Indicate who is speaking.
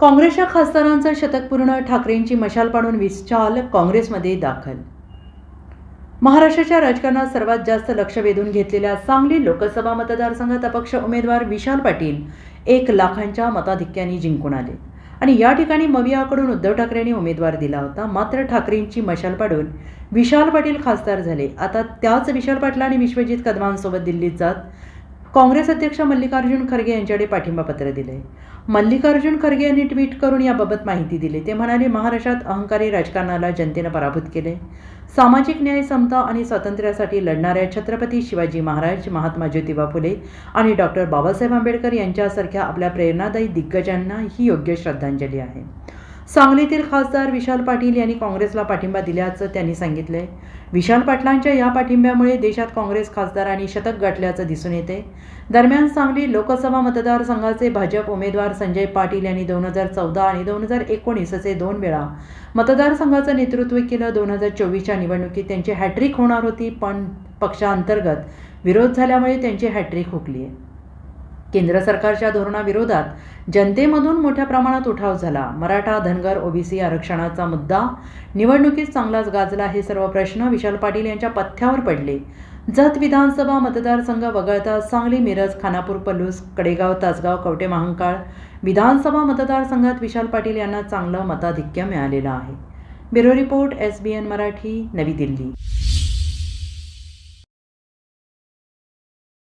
Speaker 1: काँग्रेसच्या खासदारांचं शतक पूर्ण ठाकरेंची मशाल पाडून विशाल काँग्रेसमध्ये दाखल. महाराष्ट्राच्या राजकारणात सर्वात जास्त लक्ष वेधून घेतलेल्या सांगली लोकसभा मतदारसंघात अपक्ष उमेदवार विशाल पाटील एक लाखांच्या मताधिक्याने जिंकून आले. आणि या ठिकाणी मवियाकडून उद्धव ठाकरेंनी उमेदवार दिला होता. मात्र ठाकरेंची मशाल पाडून विशाल पाटील खासदार झाले. आता त्याच विशाल पाटलांनी विश्वजित कदमांसोबत दिल्लीत जात काँग्रेस अध्यक्ष मल्लिकार्जुन खरगे यांच्याकडे पाठिंबा पत्र दिले मल्लिकार्जुन खरगे यांनी ट्विट करून याबाबत माहिती दिली. ते म्हणाले महाराष्ट्रात अहंकारी राजकारणाला जनतेनं पराभूत केले सामाजिक न्याय समता आणि स्वातंत्र्यासाठी लढणाऱ्या छत्रपती शिवाजी महाराज महात्मा ज्योतिबा फुले आणि डॉक्टर बाबासाहेब आंबेडकर यांच्यासारख्या आपल्या प्रेरणादायी दिग्गजांना ही योग्य श्रद्धांजली आहे. सांगलीतील खासदार विशाल पाटील यांनी काँग्रेसला पाठिंबा दिल्याचं त्यांनी सांगितलंय. विशाल पाटलांच्या या पाठिंब्यामुळे देशात काँग्रेस खासदारांनी शतक गाठल्याचं दिसून येते. दरम्यान सांगली लोकसभा मतदारसंघाचे भाजप उमेदवार संजय पाटील यांनी दोन हजार चौदा आणि दोन हजार एकोणीस असे दोन वेळा मतदारसंघाचं नेतृत्व केलं. दोन हजार चोवीसच्या निवडणुकीत त्यांची हॅट्रिक होणार होती पण पक्षांतर्गत विरोध झाल्यामुळे त्यांची हॅट्रिक हुकली आहे केंद्र सरकारच्या धोरणाविरोधात जनतेमधून मोठ्या प्रमाणात उठाव झाला. मराठा धनगर ओबीसी आरक्षणाचा मुद्दा निवडणुकीत चांगलाच गाजला हे सर्व प्रश्न विशाल पाटील यांच्या पथ्यावर पडले. जत विधानसभा मतदारसंघ वगळता सांगली मिरज खानापूर पलूस कडेगाव तासगाव कवटे महांकाळ विधानसभा मतदारसंघात विशाल पाटील यांना चांगलं मताधिक्य मिळालेलं आहे. Bureau report S B N Marathi नवी दिल्ली.